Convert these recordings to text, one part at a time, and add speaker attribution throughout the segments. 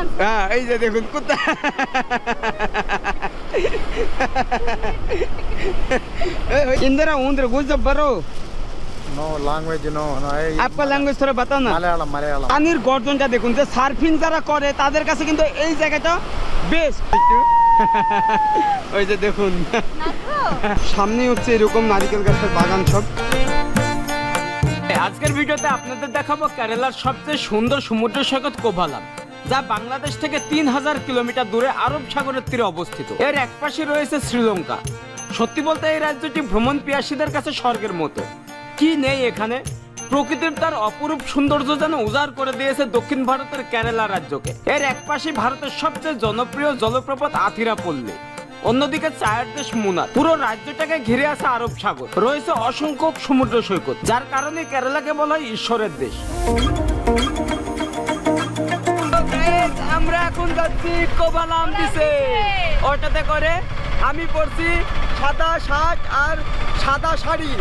Speaker 1: আনছে
Speaker 2: হ্যাঁ এই যে দেখুন কুত্তা इंदिरा उंदर गुजब बरो
Speaker 3: No language, no. no I,
Speaker 2: आपका लैंग्वेज थोड़ा बताओ ना
Speaker 3: Malayalam, Malayalam.
Speaker 2: পানির গর্জনটা দেখুন যে সার্ফিং যারা করে তাদের কাছে কিন্তু এই জায়গাটা বেস্ট ওই যে দেখুন
Speaker 1: নাচবো
Speaker 2: সামনে হচ্ছে এরকম নারিকেল গাছের বাগান সব আজকের ভিডিওতে আপনাদের দেখাবো কেরালার সবচেয়ে সুন্দর সমুদ্র সৈকত কোভালাম যা বাংলাদেশ থেকে তিন হাজার কিলোমিটার দূরে আরব সাগরের তীরে অবস্থিত। এর একপাশে রয়েছে শ্রীলঙ্কা। সত্যি বলতে এই রাজ্যটি ভ্রমণ পিয়াসীদের কাছে স্বর্গের মতো। কি নেই এখানে? প্রকৃতির তার অপরূপ সৌন্দর্য যেন উজাড় করে দিয়েছে দক্ষিণ ভারতের কেরালা রাজ্যকে। এর একপাশে ভারতের সবচেয়ে জনপ্রিয় জলপ্রপাত আথিরাপল্লী। অন্যদিকে চায়ের দেশ মুনার। পুরো রাজ্যটাকে ঘিরে আছে আরব সাগর। রয়েছে অসংখ্য সমুদ্র সৈকত, যার কারণে কেরালাকে বলা হয় ঈশ্বরের দেশ। আমরা এখন যাচ্ছি কোবালাম দিছে ওটাতে করে আমি পরছি সাদা শার্ট আর সাদা শাড়ি।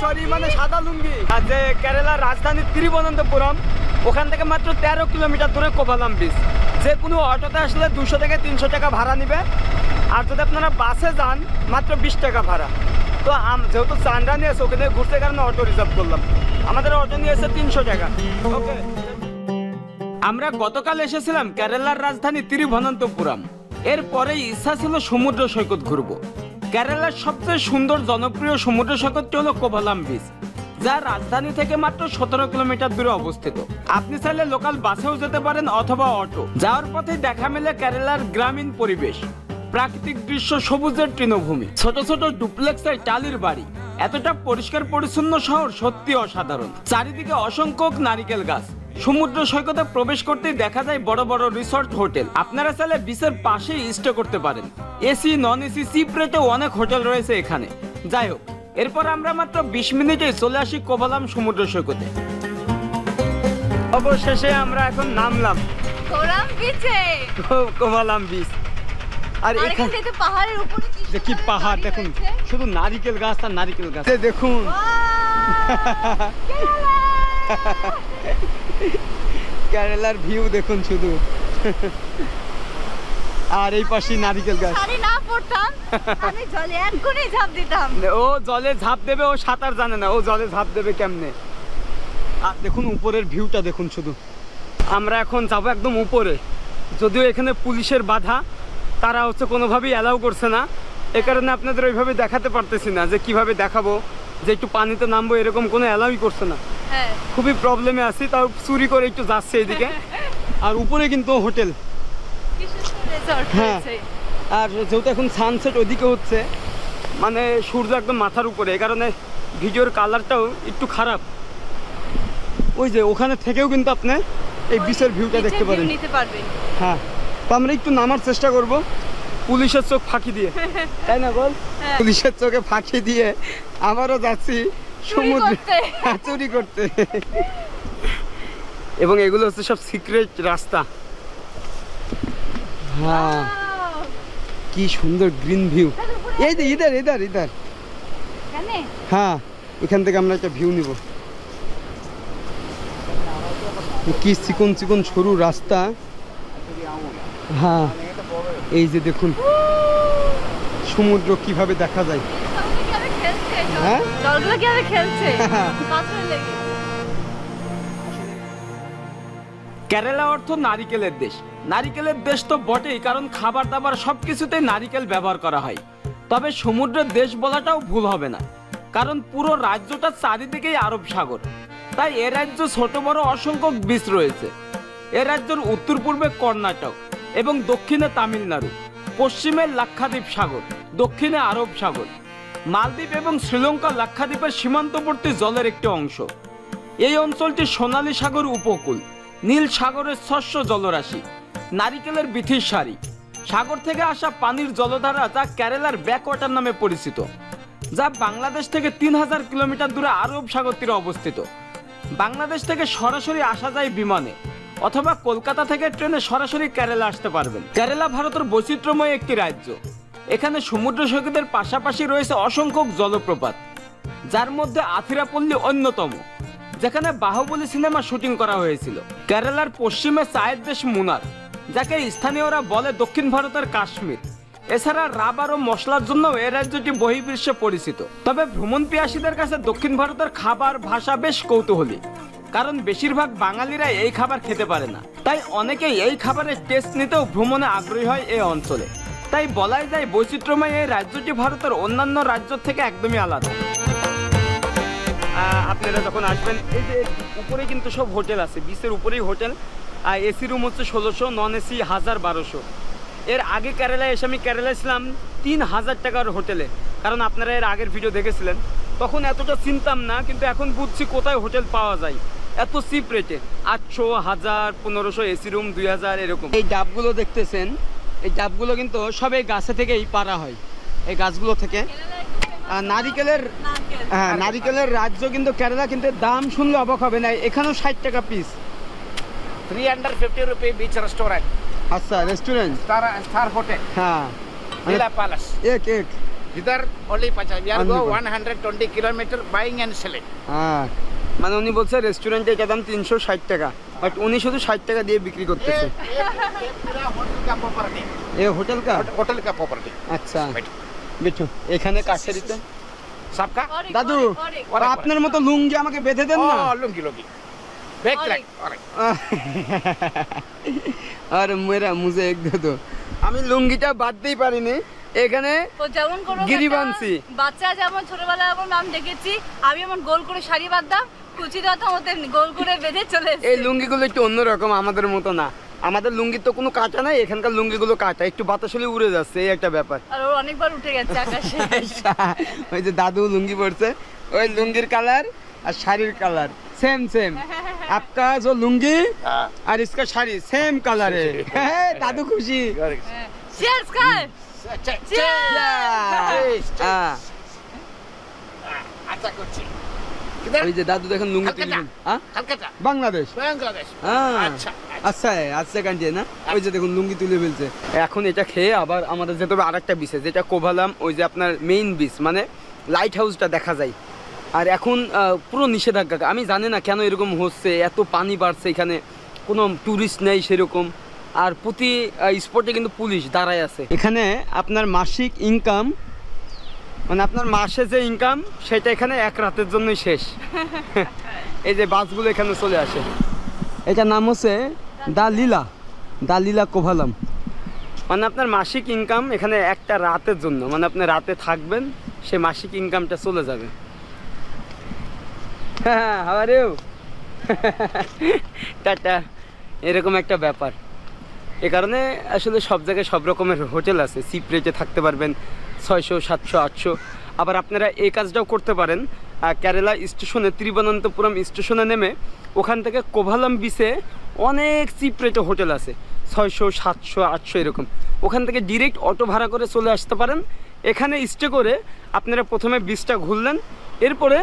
Speaker 2: সরি মানে সাদা লুঙ্গি। আর যে কেরালার রাজধানী তিরুবনন্তপুরম ওখান থেকে মাত্র তেরো কিলোমিটার দূরে কোভালাম বিচ যে কোনো অটোতে আসলে দুশো থেকে তিনশো টাকা ভাড়া নিবে। আর যদি আপনারা বাসে যান মাত্র বিশ টাকা ভাড়া। তো আম- যেহেতু চান্ডা নিয়ে এসে ওখানে ঘুরতে কারণে অটো রিজার্ভ করলাম। আমাদের অটো নিয়ে এসে তিনশো টাকা। ওকে আমরা গতকাল এসেছিলাম কেরালার রাজধানী তিরুভনন্তপুরম এরপরে ইচ্ছা ছিল সমুদ্র সৈকত ঘুরব। কেরালার সবচেয়ে সুন্দর জনপ্রিয় সমুদ্র সৈকতটি হলো কোভালাম বিচ যা রাজধানী থেকে মাত্র সতেরো কিলোমিটার দূরে অবস্থিত। আপনি চাইলে লোকাল বাসেও যেতে পারেন অথবা অটো যাওয়ার পথে দেখা মেলে কেরালার গ্রামীণ পরিবেশ, প্রাকৃতিক দৃশ্য সবুজের তৃণভূমি। ছোট ছোট ডুপ্লেক্সের টালির বাড়ি। এতটা পরিষ্কার পরিচ্ছন্ন শহর সত্যি অসাধারণ। চারিদিকে অসংখ্য নারিকেল গাছ। সমুদ্র সৈকতে প্রবেশ করতেই দেখা যায় বড় বড় রিসর্ট হোটেল আপনারা চাইলে বিচের পাশেই স্টে করতে পারেন। এসি নন এসি সিপ রেটেও অনেক হোটেল রয়েছে এখানে। যাই হোক এরপর আমরা মাত্র বিশ মিনিটে চলে আসি কোভালাম সমুদ্র সৈকতে। অবশেষে আমরা এখন নামলাম।
Speaker 1: কোরাম বিচে
Speaker 2: কোভালাম বিচ আর এখানে
Speaker 1: পাহাড়ের উপরে কি
Speaker 2: যে কি পাহাড় দেখুন। শুধু নারিকেল গাছ আর নারিকেল গাছ। দেখুন! কেরালার ভিউ দেখুন শুধু। আর এই পাশে নারিকেল গাছ।
Speaker 1: শাড়ি না পরতাম আমি জলে এক গুণে ঝাঁপ দিতাম।
Speaker 2: ও জলে ঝাঁপ দেবে ও সাঁতার জানে না ও জলে ঝাঁপ দেবে কেমনে? আর দেখুন উপরের ভিউটা দেখুন শুধু। আমরা এখন যাব একদম উপরে। যদিও এখানে পুলিশের বাধা তারা হচ্ছে কোনোভাবেই অ্যালাউ করছে না। এ কারণে আপনাদের ওইভাবে দেখাতে পারতেছি না যে কীভাবে দেখাবো যে একটু পানিতে নামবো এরকম কোনো অ্যালাউই করছে না। খুবই প্রবলেমে আছি তাও চুরি করে একটু যাচ্ছে এদিকে আর উপরে কিন্তু হোটেল। হ্যাঁ। আর যেহেতু এখন সানসেট ওদিকে হচ্ছে মানে সূর্য একদম মাথার উপরে এই কারণে ভিডিওর কালারটাও একটু খারাপ। ওই যে ওখানে থেকেও কিন্তু আপনি এই বিচের ভিউটা দেখতে পারেন। হ্যাঁ। তো আমরা একটু নামার চেষ্টা করব পুলিশের চোখ ফাঁকি দিয়ে। তাই না বল?
Speaker 1: হ্যাঁ।
Speaker 2: পুলিশের চোখে ফাঁকি দিয়ে আবারও যাচ্ছি। সমুদ্রে। হ্যাঁ, চুরি করতে। এবং এগুলো হচ্ছে সব সিক্রেট রাস্তা। হ্যাঁ! কি সুন্দর গ্রিন ভিউ। এই যে ইধার ইধার ইধার। হ্যাঁ এখান থেকে আমরা একটা ভিউ নিব। কি চিকন চিকন সরু রাস্তা। হ্যাঁ এই যে দেখুন। সমুদ্র কীভাবে দেখা যায়। হ্যাঁ?
Speaker 1: জলগুলো কীভাবে খেলছে? পাথরে লেগে।
Speaker 2: কেরালা অর্থ নারিকেলের দেশ। নারিকেলের দেশ তো বটেই কারণ খাবার দাবার সবকিছুতে নারিকেল ব্যবহার করা হয়। তবে সমুদ্রের দেশ বলাটাও ভুল হবে না কারণ পুরো রাজ্যটা চারিদিকেই আরব সাগর। তাই এ রাজ্য ছোট বড় অসংখ্য বীচ রয়েছে। এ রাজ্যের উত্তর পূর্বে কর্ণাটক এবং দক্ষিণে তামিলনাড়ু পশ্চিমে লাক্ষাদ্বীপ সাগর দক্ষিণে আরব সাগর। মালদ্বীপ এবং শ্রীলঙ্কা লাক্ষাদ্বীপের সীমান্তবর্তী জলের একটি অংশ। এই অঞ্চলটি সোনালী সাগর উপকূল, নীল সাগরের শস্য জলরাশি, নারিকেলের বিথির সারি। সাগর থেকে আসা পানির জলধারা যা কেরালার ব্যাকওয়াটার নামে পরিচিত, যা বাংলাদেশ থেকে তিন হাজার কিলোমিটার দূরে আরব সাগর তীরে অবস্থিত। বাংলাদেশ থেকে সরাসরি আসা যায় বিমানে, অথবা কলকাতা থেকে ট্রেনে সরাসরি কেরালা আসতে পারবেন। কেরালা ভারতের বৈচিত্র্যময় একটি রাজ্য। এখানে সমুদ্র সৈকতের পাশাপাশি রয়েছে অসংখ্য জলপ্রপাত, যার মধ্যে আথিরাপল্লী অন্যতম, যেখানে বাহুবলী সিনেমা শুটিং করা হয়েছিল। কেরালার পশ্চিমে চায়ের দেশ মুনার, যাকে স্থানীয়রা বলে দক্ষিণ ভারতের কাশ্মীর। এছাড়া রাবার ও মশলার জন্য এ রাজ্যটি বহির্বিশ্বে পরিচিত। তবে ভ্রমণ পিয়াসীদের কাছে দক্ষিণ ভারতের খাবার, ভাষা বেশ কৌতূহলী, কারণ বেশিরভাগ বাঙালিরা এই খাবার খেতে পারে না। তাই অনেকেই এই খাবারের টেস্ট নিতেও ভ্রমণে আগ্রহী হয় এই অঞ্চলে। তাই বলাই যায় বৈচিত্র্যময় এই রাজ্যটি ভারতের অন্যান্য রাজ্য থেকে একদমই আলাদা। আপনারা যখন আসবেন, এই যে উপরে কিন্তু সব হোটেল আছে, বিচের উপরেই হোটেল, আর এসি রুম হচ্ছে ষোলোশো নন এসি হাজার বারোশো। এর আগে কেরালায় এসে আমি কেরালায় ছিলাম তিন হাজার টাকার হোটেলে। কারণ আপনারা এর আগের ভিডিও দেখেছিলেন। তখন এতটা চিনতাম না, কিন্তু এখন বুঝছি কোথায় হোটেল পাওয়া যায়। এত চিপ রেটে আটশো, হাজার, পনেরোশো এসি রুম দুই হাজার, এরকম। এই ডাবগুলো দেখতেছেন এই জাতগুলো কিন্তু সবে গাছে থেকেই পারা হয়। এই গাছগুলো থেকে। নারিকেলের হ্যাঁ নারিকেলের রাজ্য কিন্তু কেরালা কিন্তু দাম শুনলে অবাক হবে না। এখানেও ষাট টাকা piece
Speaker 4: three hundred fifty rupee beach restaurant
Speaker 2: আচ্ছা রেস্টুরেন্ট
Speaker 4: স্টার হোটেল
Speaker 2: হ্যাঁ।
Speaker 4: মানে ভিলা
Speaker 2: প্যালেস এক
Speaker 4: এক। হিদার অলি
Speaker 2: পাচা
Speaker 4: ইয়ার
Speaker 2: গো
Speaker 4: 120 কিলোমিটার বাইং অ্যান্ড সেলিং
Speaker 2: হ্যাঁ। মানে উনি বলছে রেস্টুরেন্টে এটা দাম তিনশো ষাট টাকা বাট উনি শুধু ষাট টাকা দিয়ে বিক্রি
Speaker 4: ये
Speaker 2: করতেছে
Speaker 4: ये ये पूरा hotel का property.
Speaker 2: এ হোটেল কা
Speaker 4: होटल का property.
Speaker 2: আচ্ছা
Speaker 4: Wait.
Speaker 2: বিট্টু এখানে কাছে দিতে
Speaker 4: सबका?
Speaker 2: দাদু
Speaker 1: অনেক,
Speaker 4: অনেক।
Speaker 2: আপনার মতো লুঙ্গি আমাকে বেঁধে দেন না
Speaker 4: Oh, lungi lungi. Back
Speaker 1: Alright.
Speaker 4: track. Alright.
Speaker 2: আর মেরা মুঝে এক দে দো আমি লুঙ্গিটা বাদতেই পারিনি। এখানে
Speaker 1: তো যেমন কোনো
Speaker 2: গিরিবান্সি।
Speaker 1: একটা বাচ্চা যেমন ছোটবেলায় যেমন আমি দেখেছি আমি এমন গোল করে শাড়ি বাঁধতাম কুচি মতো এমনি গোল করে বেঁধে চলে
Speaker 2: এই লুঙ্গিগুলো একটু অন্যরকম আমাদের মতো না। আমাদের লুঙ্গির তো কোনো কাটা নাই এখানকার লুঙ্গিগুলো কাটা একটু বাতাস হলে উড়ে যাচ্ছে এই একটা ব্যাপার।
Speaker 1: আর ওর অনেকবার উঠে গেছে আকাশে।
Speaker 2: ওই যে দাদু লুঙ্গি পরছে ওই লুঙ্গির কালার আর শাড়ির কালার সেম সেম आपका जो लुंगी
Speaker 4: हाँ.
Speaker 2: और इसका শাড়ি সেম কালার है দাদু খুশি
Speaker 4: Correct.
Speaker 1: চিয়ার্স খান
Speaker 4: Check.
Speaker 1: Cheers!
Speaker 4: Cheers, cheers.
Speaker 2: হ্যাঁ
Speaker 4: अच्छा कुछ किधर
Speaker 2: ওই যে দাদু দেখেন লুঙ্গি
Speaker 4: কলকাতা।
Speaker 2: তুলছেন হ্যাঁ
Speaker 4: कलकत्ता
Speaker 2: বাংলাদেশ
Speaker 4: बांग्लादेश
Speaker 2: হ্যাঁ
Speaker 4: अच्छा
Speaker 2: আচ্ছা আচ্ছা কান্ট্রি না ওই যে দেখুন লুঙ্গি তুলে ফেলছে এখন এটা খেয়ে আবার আমাদের যেতে হবে আরেকটা বিচে যেটা কোভালাম ওই যে আপনার মেইন বিচ মানে লাইট হাউসটা দেখা যায় আর এখন পুরো নিষেধাজ্ঞা। আমি জানি না কেন এরকম হচ্ছে এত পানি বাড়ছে এখানে কোনো ট্যুরিস্ট নেই সেরকম। আর প্রতি স্পটে কিন্তু পুলিশ দাঁড়ায় আছে। এখানে আপনার মাসিক ইনকাম মানে আপনার মাসে যে ইনকাম সেটা এখানে এক রাতের জন্যই শেষ। এই যে বাসগুলো এখানে চলে আসে। এটার নাম হচ্ছে দা লীলা দা লীলা কোভালাম। মানে আপনার মাসিক ইনকাম এখানে একটা রাতের জন্য মানে আপনি রাতে থাকবেন সে মাসিক ইনকামটা চলে যাবে। টাটা এরকম একটা ব্যাপার। এ কারণে আসলে সব জায়গায় সব রকমের হোটেল আছে। চিপ রেটে থাকতে পারবেন, ছয়শো, সাতশো, আটশো। আবার আপনারা এই কাজটাও করতে পারেন। কেরালা স্টেশনে, ত্রিবনন্তপুরম স্টেশনে নেমে ওখান থেকে কোভালাম বিচে অনেক চিপ রেটে হোটেল আছে। ছয়শো, সাতশো, আটশো এরকম। ওখান থেকে ডিরেক্ট অটো ভাড়া করে চলে আসতে পারেন। এখানে স্টে করে আপনারা প্রথমে বিচটা ঘুরলেন। এরপরে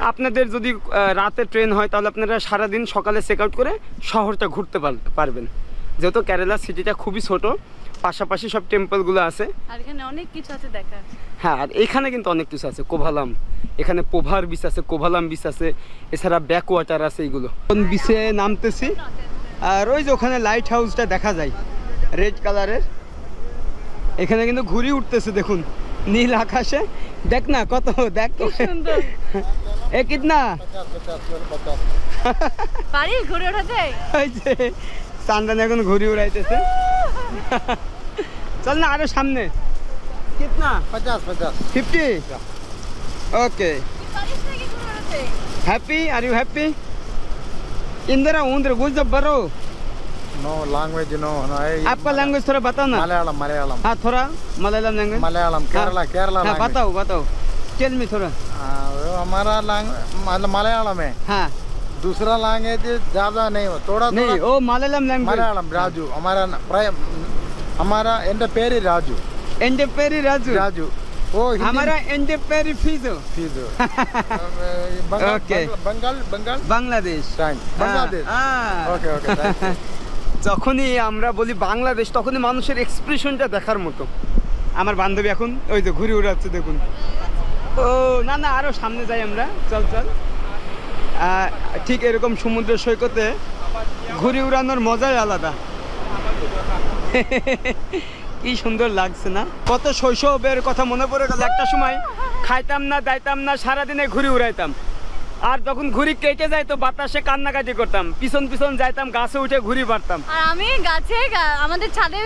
Speaker 2: আপনাদের যদি রাতে ট্রেন হয় তাহলে আপনারা সারাদিন সকালে চেক আউট করে শহরটা ঘুরতে পার- পারবেন। যেহেতু কেরালা সিটিটা খুবই ছোট পাশাপাশি সব টেম্পলগুলো আছে।
Speaker 1: আর এখানে অনেক কিছু আছে দেখার।
Speaker 2: হ্যাঁ আর এখানে কিন্তু অনেক কিছু আছে। কোভালাম এখানে পোভার বিচ আছে কোভালাম বিচ আছে এছাড়া ব্যাক ওয়াটার আছে এইগুলো বিচে নামতেছি? আর ওই যে ওখানে লাইট হাউসটা দেখা যায় রেড কালারের এখানে কিন্তু ঘুরি উঠতেছে দেখুন। নীল আকাশে দেখ না কত দেখ তো।
Speaker 1: সুন্দর
Speaker 2: এ কিতনা
Speaker 3: पचास पचास पचास
Speaker 1: পারি ঘুরে ওঠাতে
Speaker 2: ওই যে চান্দান এখন ঘুরি উড়াইতেছে চল না আরো সামনে কিতনা
Speaker 3: पचास पचास
Speaker 2: ফিফটি ওকে
Speaker 1: তুই পারিস নাকি ঘুরে ওঠাতে
Speaker 2: happy are you
Speaker 3: know language no
Speaker 2: आपका लैंग्वेज थोड़ा बताओ ना
Speaker 3: मलयालम मलयालम
Speaker 2: हाँ थोड़ा मलयालम लैंग्वेज
Speaker 3: मलयालम केरला केरला
Speaker 2: हाँ, बताओ बताओ टेल मी थोड़ा
Speaker 3: हमारा लैंग्वेज मलयालम है
Speaker 2: हाँ
Speaker 3: दूसरा लैंग्वेज ज़्यादा नहीं हो थोड़ा
Speaker 2: नहीं ओ मलयालम लैंग्वेज
Speaker 3: मलयालम राजू हमारा हमारा एंड पेरी राजू
Speaker 2: एंड पेरी राजू
Speaker 3: राजू वो
Speaker 2: हमारा एंड पेरी फीजो
Speaker 3: piezo
Speaker 2: okay
Speaker 3: Bengal Bengal Bangladesh
Speaker 2: Bangladesh
Speaker 3: okay okay
Speaker 2: যখনই আমরা বলি বাংলাদেশ, তখনই মানুষের এক্সপ্রেশনটা দেখার মতো। আমার বান্ধবী এখন, ওই যে ঘুরে উড়াচ্ছে, দেখুন। ও, না না আরও সামনে যাই আমরা। চল চল। ঠিক এরকম সমুদ্র সৈকতে ঘুরে উড়ানোর মজাই আলাদা। কি সুন্দর লাগছে না? কত শৈশবের কথা মনে পড়ে গেল। একটা সময় খাইতাম না দাইতাম না, সারাদিনে ঘুরে উড়াইতাম। আর যখন ঘুরি কেটে যাইতো বাতাসে কান্নাকাটি করতাম। পিছন পিছন যাইতাম গাছে উঠে ঘুরি পারতাম
Speaker 1: আর আমি গাছে আমাদের ছাদে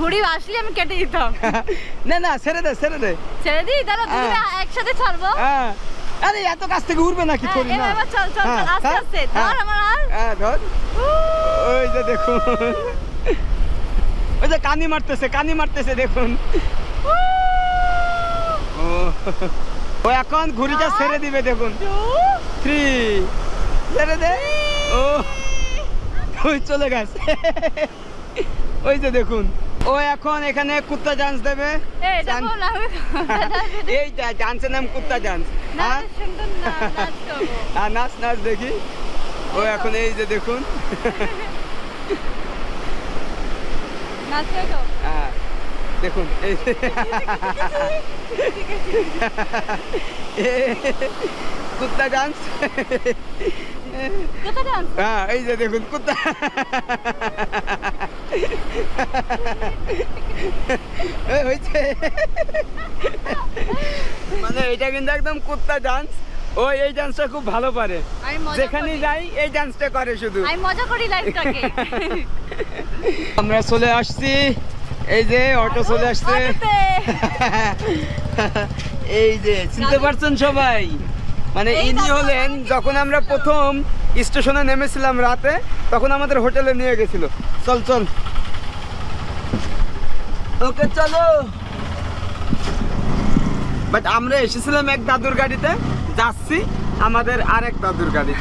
Speaker 1: ঘুড়ি আসলে আমি কেটে দিতাম।
Speaker 2: না না ছেড়ে দে ছেড়ে দে।
Speaker 1: ছেড়ে দিই? তাহলে
Speaker 2: হ্যাঁ।
Speaker 1: একসাথে ছাড়বো?
Speaker 2: হ্যাঁ। আরে এত কাছ থেকে উঠবে নাকি
Speaker 1: হ্যাঁ,
Speaker 2: করি না।
Speaker 1: এবার চল চল
Speaker 2: হ্যাঁ,
Speaker 1: আস্তে
Speaker 2: হ্যাঁ,
Speaker 1: আস্তে
Speaker 2: হ্যাঁ।
Speaker 1: ধর আমার আর।
Speaker 2: হ্যাঁ ধর। ওই যে দেখুন। ওই যে কানি মারতেছে কানি মারতেছে দেখুন। ও ও এখন ঘুড়িটা ছেড়ে দিবে দেখুন। থ্রি দে ও ওই চলে গেছে ওই যে দেখুন ও এখন এখানে কুত্তা ডান্স দেবে
Speaker 1: এই,
Speaker 2: ডান্সের নাম কুত্তা ডান্স হ্যাঁ আর নাচ নাচ দেখি ও এখন এই যে দেখুন হ্যাঁ দেখুন এই কুত্তা ডান্স হ্যাঁ এই যে দেখুন কুত্তা। হয়েছে। মানে এটা কিন্তু একদম কুত্তা ডান্স ও এই ডান্সটা খুব ভালো পারে। যেখানে যাই এই ডান্সটা করে শুধু।
Speaker 1: আমি মজা করি লাইফটাকে
Speaker 2: আমরা চলে আসছি। এই যে অটো চলে আসছে। এই যে চিনতে পারছেন সবাই? মানে ইনি হলেন যখন আমরা প্রথম স্টেশনে নেমেছিলাম রাতে তখন আমাদের হোটেলে নিয়ে গেছিল। চল চল। ওকে চলো। বাট আমরা এসেছিলাম এক দাদুর গাড়িতে যাচ্ছি আমাদের আরেক দাদুর গাড়ি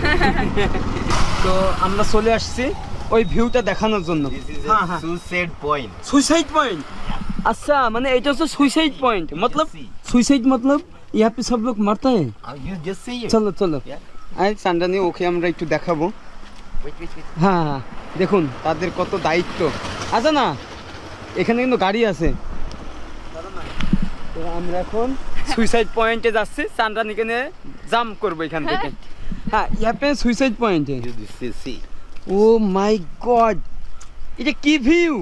Speaker 2: তো আমরা চলে আসছি ওই ভিউটা দেখানোর জন্য।
Speaker 4: সুইসাইড হ্যাঁ,
Speaker 2: পয়েন্ট হ্যাঁ। আচ্ছা মানে এটা হচ্ছে সুইসাইড পয়েন্ট
Speaker 4: মতলব?
Speaker 2: সুইসাইড মতলব? यहाँ पे सब लोग मरते हैं
Speaker 4: Uh, you just see it.
Speaker 2: চলো চলো
Speaker 4: Yeah.
Speaker 2: আই সান্ডানি ওকে আমরা একটু দেখাবো
Speaker 4: Wait, wait, wait.
Speaker 2: হ্যাঁ হ্যাঁ দেখুন তাদের কত দায়িত্ব আচ্ছা না এখানে কিন্তু গাড়ি আছে তো আমরা এখন সুইসাইড পয়েন্টে যাচ্ছি সান্ডানিকে নিয়ে জাম্প করবো এখান থেকে হ্যাঁ ইয়া পে সুইসাইড পয়েন্টে
Speaker 4: You just see, see.
Speaker 2: Oh my god এটা কি ভিউ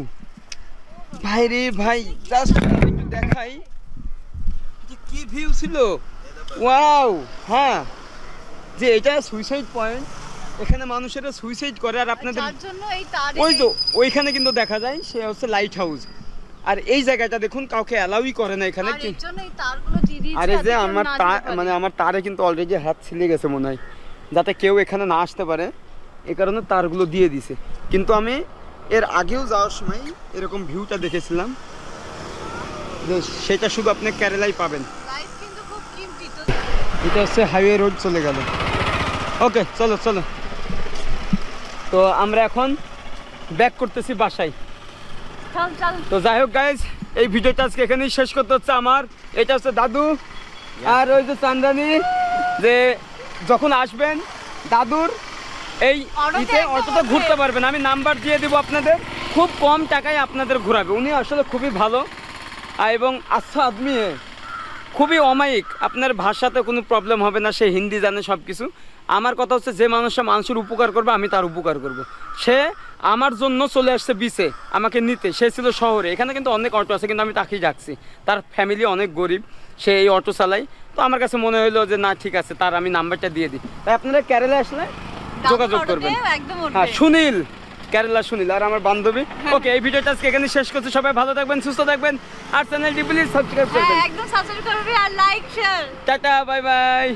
Speaker 2: ভাই রে ভাই জাস্ট একটু দেখাই এটা কি ভিউ ছিল। ওয়াও হ্যাঁ। যে এটা সুইসাইড পয়েন্ট এখানে মানুষেরা সুইসাইড করে আর আপনাদের ওই তো ওইখানে কিন্তু দেখা যায় সে হচ্ছে লাইট হাউস আর এই জায়গাটা দেখুন কাউকে অ্যালাউই করে না এখানে।
Speaker 1: আর এই
Speaker 2: যে আমার। মানে আমার তারে কিন্তু অলরেডি হাত ছিলে গেছে মনে হয়। যাতে কেউ এখানে না আসতে পারে। এ কারণে তারগুলো দিয়ে দিছে। কিন্তু আমি এর আগেও যাওয়ার সময় এরকম ভিউটা দেখেছিলাম। সেটা শুধু আপনি কেরালাই পাবেন
Speaker 1: লাইফ কিন্তু খুব কিমতি তো
Speaker 2: এটা হচ্ছে হাইওয়ে রোড চলে গেল। ওকে চলো চলো। তো আমরা এখন ব্যাক করতেছি বাসায়। তো যাই হোক গাইজ এই ভিডিওটা আজকে এখানেই শেষ করতে হচ্ছে আমার। এটা হচ্ছে দাদু আর ওই যে চান্দানি যে যখন আসবেন দাদুর এই
Speaker 1: অটোতে
Speaker 2: ইতে অটোতে ঘুরতে পারবেন। আমি নাম্বার দিয়ে দেবো আপনাদের। খুব কম টাকায় আপনাদের ঘোরাবে। উনি আসলে খুবই ভালো। এবং আচ্ছা আদমি হ্যাঁ। খুবই অমায়িক। আপনার ভাষাতে কোনো প্রবলেম হবে না সে হিন্দি জানে সব কিছু আমার কথা হচ্ছে যে মানুষটা মানুষের উপকার করবে আমি তার উপকার করব। সে আমার জন্য চলে আসছে বিচে আমাকে নিতে। সে ছিল শহরে। এখানে কিন্তু অনেক অটো আছে কিন্তু আমি তাকেই ডাকছি। তার ফ্যামিলি অনেক গরিব সে এই অটো চালায়। তো আমার কাছে মনে হলো যে না ঠিক আছে তার আমি নাম্বারটা দিয়ে দিই। তাই আপনারা কেরালা আসলে যোগাযোগ করবেন।
Speaker 1: একদম
Speaker 2: হ্যাঁ সুনীল কেরালা সুনীল আর আমার বান্ধবী। ওকে এই ভিডিওটা আজকে এখানে শেষ করছি। সবাই ভালো থাকবেন সুস্থ থাকবেন। আর চ্যানেলটি প্লিজ সাবস্ক্রাইব
Speaker 1: হ্যাঁ
Speaker 2: করবেন।
Speaker 1: একদম সাবস্ক্রাইব করবে আর like share
Speaker 2: tata bye bye